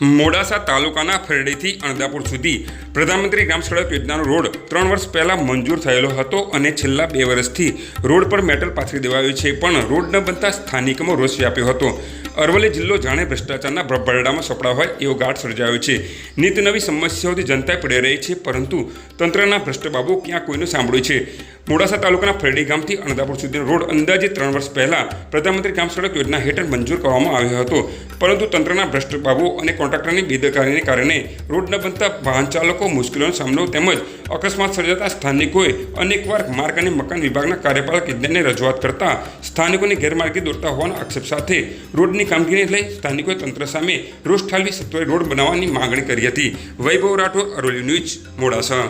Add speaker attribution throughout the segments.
Speaker 1: મોડાસા તાલુકાના ફરડીથી અણદાપુર સુધી પ્રધાનમંત્રી ગ્રામ સડક યોજનાનો રોડ ત્રણ વર્ષ પહેલાં મંજૂર થયેલો હતો અને છેલ્લા બે વર્ષથી રોડ પર મેટલ પાથરી દેવાયો છે. પણ રોડ ન બનતા સ્થાનિકોમાં રોષ વ્યાપ્યો હતો. અરવલ્લી જિલ્લો જાણે ભ્રષ્ટાચારના ભરડામાં સપડા હોય એવો ગાઢ સર્જાયો છે. નિત નવી સમસ્યાઓથી જનતા પડી રહી છે, પરંતુ તંત્રના ભ્રષ્ટ બાબુ ક્યાં કોઈનું સાંભળ્યું છે? મોડાસા તાલુકાના ફરડી ગામથી અણદાપુર સુધીનો રોડ અંદાજે ત્રણ વર્ષ પહેલાં પ્રધાનમંત્રી ગ્રામ સડક યોજના હેઠળ મંજૂર કરવામાં આવ્યો હતો. પરંતુ તંત્રના ભ્રષ્ટ બાબુ અને કોન્ટ્રાક્ટરની બેદરકારીને કારણે રોડ ન બનતા વાહન ચાલકો મુશ્કેલીઓનો સામનો તેમજ અકસ્માત સર્જાતા સ્થાનિકોએ અનેકવાર માર્ગ અને મકાન વિભાગના કાર્યપાલક ઇજનેરને રજૂઆત કરતા સ્થાનિકોને ગેરમાર્ગે દોરતા હોવાના આક્ષેપ સાથે રોડની કામગીરીને લઈ સ્થાનિકોએ તંત્ર સામે રોષ ઠાલવી સત્વરે રોડ બનાવવાની માંગણી કરી હતી. વૈભવ રાઠોડ, અરોલી ન્યૂઝ, મોડાસા.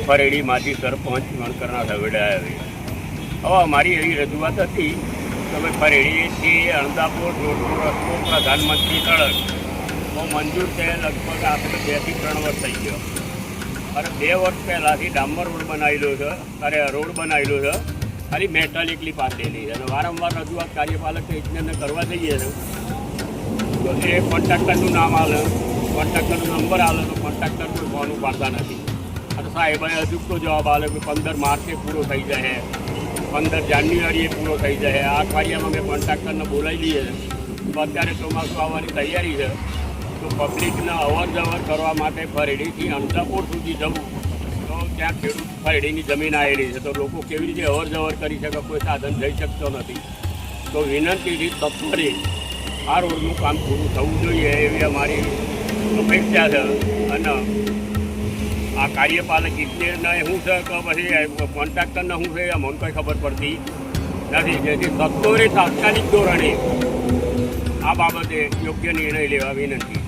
Speaker 2: ફરેડીમાંથી સરપંચ વણકરના સવેડે આવી હવે મારી એવી રજૂઆત હતી ભાઈ ફરેડીથી અણદાપુર રોડનો રસ્તો પ્રધાનમંત્રી સડક બહુ મંજૂર છે લગભગ આપણે બેથી ત્રણ વર્ષ થઈ ગયો. અને બે વર્ષ પહેલાંથી ડામર રોડ બનાવેલો છે, અરે રોડ બનાવેલો છે, ખાલી મેટાલિકલી પાસેલી છે અને વારંવાર રજૂઆત કાર્યપાલક ઇજનેરને કરવા જઈએ છે તો એ કોન્ટ્રાક્ટરનું નામ આવે કોન્ટ્રાક્ટરનો નંબર આવે તો કોન્ટ્રાક્ટર કોઈ ફોન ઉપાડતા નથી. અને સાહેબ હજુ જવાબ આવે કે પંદર માર્ચે પૂરો થઈ જાય પંદર જાન્યુઆરીએ પૂરો થઈ જાય આ અઠવાડિયામાં મેં કોન્ટ્રાક્ટરને બોલાવી દઈએ તો અત્યારે ચોમાસું આવવાની તૈયારી છે. તો પબ્લિકને અવર જવર કરવા માટે ફરેડીથી અંતાપુર સુધી જવું. તો ત્યાં ખેડૂત ફરેડીની જમીન આવેલી છે. તો લોકો કેવી રીતે અવર જવર કરી શકે? કોઈ સાધન જઈ શકતો નથી. તો વિનંતીથી તત્વરે આ રોડનું કામ પૂરું થવું જોઈએ એવી અમારી અપેક્ષા છે. અને આ કાર્યપાલક ઇજનેરના શું છે કે પછી કોન્ટ્રાક્ટરને શું છે, મને કંઈ ખબર પડતી નથી. જેથી સત્વરે તાત્કાલિક ધોરણે આ બાબતે યોગ્ય નિર્ણય લેવા વિનંતી.